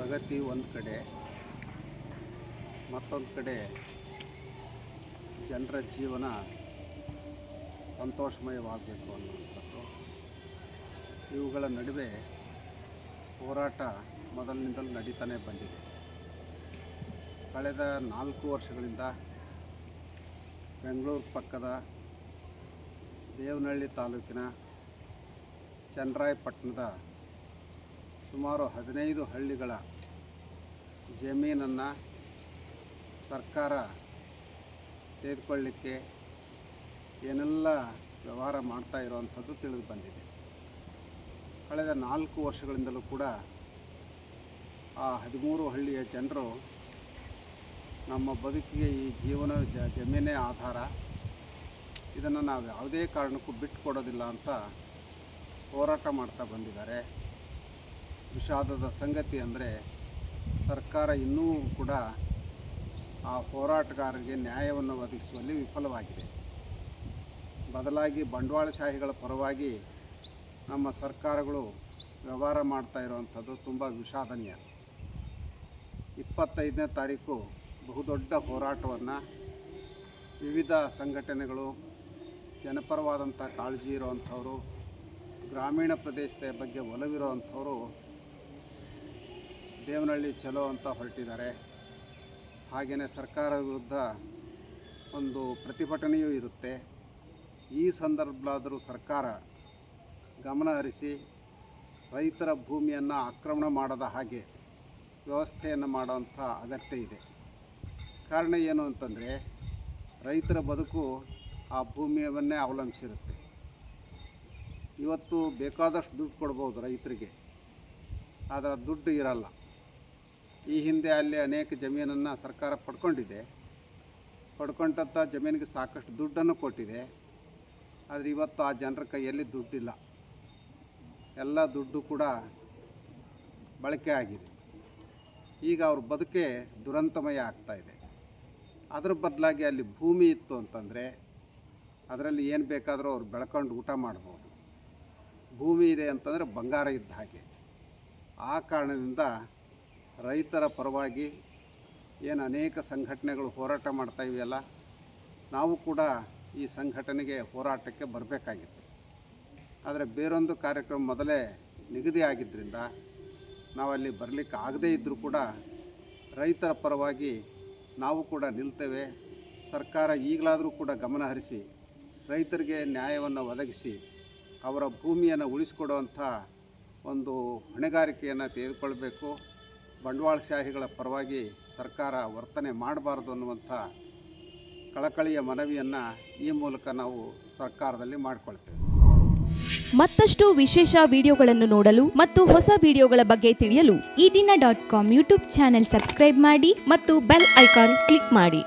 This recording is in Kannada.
ಪ್ರಗತಿ ಒಂದು ಕಡೆ, ಮತ್ತೊಂದು ಕಡೆ ಜನರ ಜೀವನ ಸಂತೋಷಮಯವಾಗಬೇಕು ಅನ್ನುವಂಥದ್ದು. ಇವುಗಳ ನಡುವೆ ಹೋರಾಟ ಮೊದಲಿನಿಂದಲೂ ನಡೀತಾನೆ ಬಂದಿದೆ. ಕಳೆದ ನಾಲ್ಕು ವರ್ಷಗಳಿಂದ ಬೆಂಗಳೂರು ಪಕ್ಕದ ದೇವನಹಳ್ಳಿ ತಾಲೂಕಿನ ಚನ್ನರಾಯಪಟ್ಟಣದ ಸುಮಾರು ಹದಿನೈದು ಹಳ್ಳಿಗಳ ಜಮೀನನ್ನು ಸರ್ಕಾರ ತೆಗೆದುಕೊಳ್ಳಿಕ್ಕೆ ಏನೆಲ್ಲ ವ್ಯವಹಾರ ಮಾಡ್ತಾ ಇರುವಂಥದ್ದು ತಿಳಿದು ಬಂದಿದೆ. ಕಳೆದ ನಾಲ್ಕು ವರ್ಷಗಳಿಂದಲೂ ಕೂಡ ಆ ಹದಿಮೂರು ಹಳ್ಳಿಯ ಜನರು ನಮ್ಮ ಬದುಕಿಗೆ ಈ ಜೀವನ ಜ ಜಮೀನೇ ಆಧಾರ. ಇದನ್ನು ನಾವು ಯಾವುದೇ ಕಾರಣಕ್ಕೂ ಬಿಟ್ಟು ಕೊಡೋದಿಲ್ಲ ಅಂತ ಹೋರಾಟ ಮಾಡ್ತಾ ಬಂದಿದ್ದಾರೆ. ವಿಷಾದದ ಸಂಗತಿ ಅಂದರೆ ಸರ್ಕಾರ ಇನ್ನೂ ಕೂಡ ಆ ಹೋರಾಟಗಾರರಿಗೆ ನ್ಯಾಯವನ್ನು ಒದಗಿಸುವಲ್ಲಿ ವಿಫಲವಾಗಿದೆ. ಬದಲಾಗಿ ಬಂಡವಾಳಶಾಹಿಗಳ ಪರವಾಗಿ ನಮ್ಮ ಸರ್ಕಾರಗಳು ವ್ಯವಹಾರ ಮಾಡ್ತಾ ಇರುವಂಥದ್ದು ತುಂಬ ವಿಷಾದನೀಯ. ಇಪ್ಪತ್ತೈದನೇ ತಾರೀಕು ಬಹುದೊಡ್ಡ ಹೋರಾಟವನ್ನು ವಿವಿಧ ಸಂಘಟನೆಗಳು, ಜನಪರವಾದಂಥ ಕಾಳಜಿ ಇರುವಂಥವರು, ಗ್ರಾಮೀಣ ಪ್ರದೇಶದ ಬಗ್ಗೆ ಒಲವಿರುವಂಥವರು ದೇವನಹಳ್ಳಿ ಚಲೋ ಅಂತ ಹೊರಟಿದ್ದಾರೆ. ಹಾಗೆಯೇ ಸರ್ಕಾರದ ವಿರುದ್ಧ ಒಂದು ಪ್ರತಿಭಟನೆಯೂ ಇರುತ್ತೆ. ಈ ಸಂದರ್ಭದಲ್ಲಾದರೂ ಸರ್ಕಾರ ಗಮನ ಹರಿಸಿ ರೈತರ ಭೂಮಿಯನ್ನು ಆಕ್ರಮಣ ಮಾಡದ ಹಾಗೆ ವ್ಯವಸ್ಥೆಯನ್ನು ಮಾಡುವಂಥ ಅಗತ್ಯ ಇದೆ. ಕಾರಣ ಏನು ಅಂತಂದರೆ ರೈತರ ಬದುಕು ಆ ಭೂಮಿಯವನ್ನೇ ಅವಲಂಬಿಸಿರುತ್ತೆ. ಇವತ್ತು ಬೇಕಾದಷ್ಟು ದುಡ್ಡು ಕೊಡ್ಬೋದು ರೈತರಿಗೆ. ಆದರೆ ದುಡ್ಡು ಇರಲ್ಲ. ಈ ಹಿಂದೆ ಅಲ್ಲಿ ಅನೇಕ ಜಮೀನನ್ನು ಸರ್ಕಾರ ಪಡ್ಕೊಂಡಿದೆ. ಪಡ್ಕೊಂಡಂಥ ಜಮೀನಿಗೆ ಸಾಕಷ್ಟು ದುಡ್ಡನ್ನು ಕೊಟ್ಟಿದೆ. ಆದರೆ ಇವತ್ತು ಆ ಜನರ ಕೈಯಲ್ಲಿ ದುಡ್ಡಿಲ್ಲ. ಎಲ್ಲ ದುಡ್ಡು ಕೂಡ ಬಳಕೆ ಆಗಿದೆ. ಈಗ ಅವ್ರ ಬದುಕೆ ದುರಂತಮಯ ಆಗ್ತಾ ಇದೆ. ಅದ್ರ ಬದಲಾಗಿ ಅಲ್ಲಿ ಭೂಮಿ ಇತ್ತು ಅಂತಂದರೆ ಅದರಲ್ಲಿ ಏನು ಬೇಕಾದರೂ ಅವ್ರು ಬೆಳ್ಕೊಂಡು ಊಟ ಮಾಡ್ಬೋದು. ಭೂಮಿ ಇದೆ ಅಂತಂದರೆ ಬಂಗಾರ ಇದ್ದ ಹಾಗೆ. ಆ ಕಾರಣದಿಂದ ರೈತರ ಪರವಾಗಿ ಏನು ಅನೇಕ ಸಂಘಟನೆಗಳು ಹೋರಾಟ ಮಾಡ್ತಾ ಇವೆಯಲ್ಲ, ನಾವು ಕೂಡ ಈ ಸಂಘಟನೆಗೆ ಹೋರಾಟಕ್ಕೆ ಬರಬೇಕಾಗಿತ್ತು. ಆದರೆ ಬೇರೊಂದು ಕಾರ್ಯಕ್ರಮ ಮೊದಲೇ ನಿಗದಿ ಆಗಿದ್ದರಿಂದ ನಾವಲ್ಲಿ ಬರಲಿಕ್ಕೆ ಆಗದೇ ಇದ್ದರೂ ಕೂಡ ರೈತರ ಪರವಾಗಿ ನಾವು ಕೂಡ ನಿಲ್ತೇವೆ. ಸರ್ಕಾರ ಈಗಲಾದರೂ ಕೂಡ ಗಮನ ಹರಿಸಿ, ರೈತರಿಗೆ ನ್ಯಾಯವನ್ನು ಒದಗಿಸಿ, ಅವರ ಭೂಮಿಯನ್ನು ಉಳಿಸಿಕೊಡುವಂಥ ಒಂದು ಹೊಣೆಗಾರಿಕೆಯನ್ನು ತೆಗೆದುಕೊಳ್ಬೇಕು. ಬಂಡವಾಳಶಾಹಿಗಳ ಪರವಾಗಿ ಸರ್ಕಾರ ವರ್ತನೆ ಮಾಡಬಾರ್ದು ಅನ್ನುವಂಥ ಕಳಕಳಿಯ ಮನವಿಯನ್ನು ಈ ಮೂಲಕ ನಾವು ಸರ್ಕಾರದಲ್ಲಿ ಮಾಡಿಕೊಳ್ತೇವೆ. ಮತ್ತಷ್ಟು ವಿಶೇಷ ವಿಡಿಯೋಗಳನ್ನು ನೋಡಲು ಮತ್ತು ಹೊಸ ವಿಡಿಯೋಗಳ ಬಗ್ಗೆ ತಿಳಿಯಲು ಈ ದಿನ dot com YouTube channel subscribe ಮಾಡಿ ಮತ್ತು ಬೆಲ್ ಐಕಾನ್ ಕ್ಲಿಕ್ ಮಾಡಿ.